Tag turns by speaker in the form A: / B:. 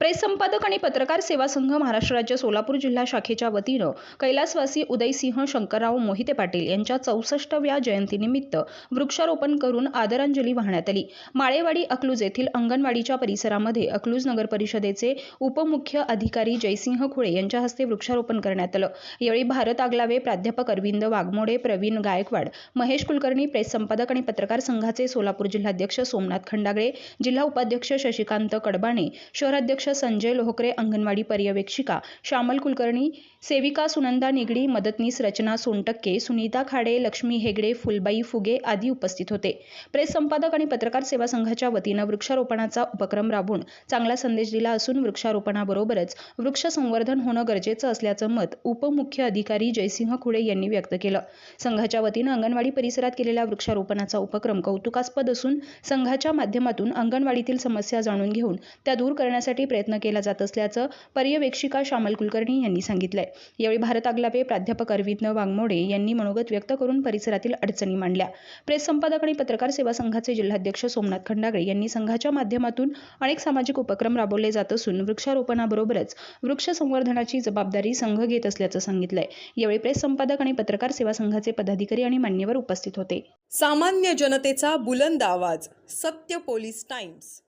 A: Press संपादक आणि पत्रकार सेवा संघ महाराष्ट्र राज्य सोलापूर जिल्हा शाखेच्या वतीनं कैलासवासी उदयसिंह शंकरराव मोहिते पाटील यांच्या चौसष्टव्या जयंतीनिमित्त वृक्षारोपण करून आदरांजली वाहण्यात आली. माळेवाडी अकलूज येथील अंगणवाडीच्या परिसरामध्ये अकलूज नगर परिषदेचे उपमुख्य अधिकारी जयसिंह खुळे यांच्या हस्ते वृक्षारोपण करण्यात आलं. यावेळी भारत आगलावे प्राध्यापक अरविंद वाघमोडे प्रवीण गायकवाड महेश कुलकर्णी प्रेस संपादक आणि पत्रकार संघाचे सोलापूर जिल्हाध्यक्ष सोमनाथ खंडागळे जिल्हा उपाध्यक्ष शशिकांत कडबाणे शहराध्यक्ष संजय लोहकरे अंगणवाडी पर्यवेक्षिका श्यामल कुलकर्णी सेविका सुनंदा निगडी मदतनीस रचना सोनटक्के सुनीता खाडे लक्ष्मी हेगडे फुलबाई फुगे आदी उपस्थित होते. प्रेस संपादक आणि पत्रकार सेवा संघाच्या वतीनं वृक्षारोपणाचा उपक्रम राबवून चांगला संदेश दिला असून वृक्षारोपणाबरोबरच वृक्ष संवर्धन होणं गरजेचं असल्याचं मत उपमुख्य अधिकारी जयसिंह खुडे यांनी व्यक्त केलं. संघाच्या वतीनं अंगणवाडी परिसरात केलेल्या वृक्षारोपणाचा उपक्रम कौतुकास्पद असून संघाच्या माध्यमातून अंगणवाडीतील समस्या जाणून घेऊन त्या दूर करण्यासाठी प्रयत्न केला जात असल्याचं पर्यवेक्षिका श्यामल कुलकर्णी यांनी सांगितलंय. यावेळी भारत आगलावे प्राध्यापक अरविंद वाघमोडे यांनी मनोगत व्यक्त करून परिसरातील अडचणी मांडल्या. प्रेस संपादक आणि पत्रकार सेवा संघाचे जिल्हाध्यक्ष सोमनाथ खंडागळे यांनी संघाच्या माध्यमातून अनेक सामाजिक उपक्रम राबवले जात असून वृक्षारोपणाबरोबरच वृक्ष संवर्धनाची जबाबदारी संघ घेत असल्याचं सांगितलंय. यावेळी प्रेस संपादक आणि पत्रकार सेवा संघाचे पदाधिकारी आणि मान्यवर उपस्थित होते.
B: सामान्य जनतेचा बुलंद आवाज सत्य पोलीस टाइम्स.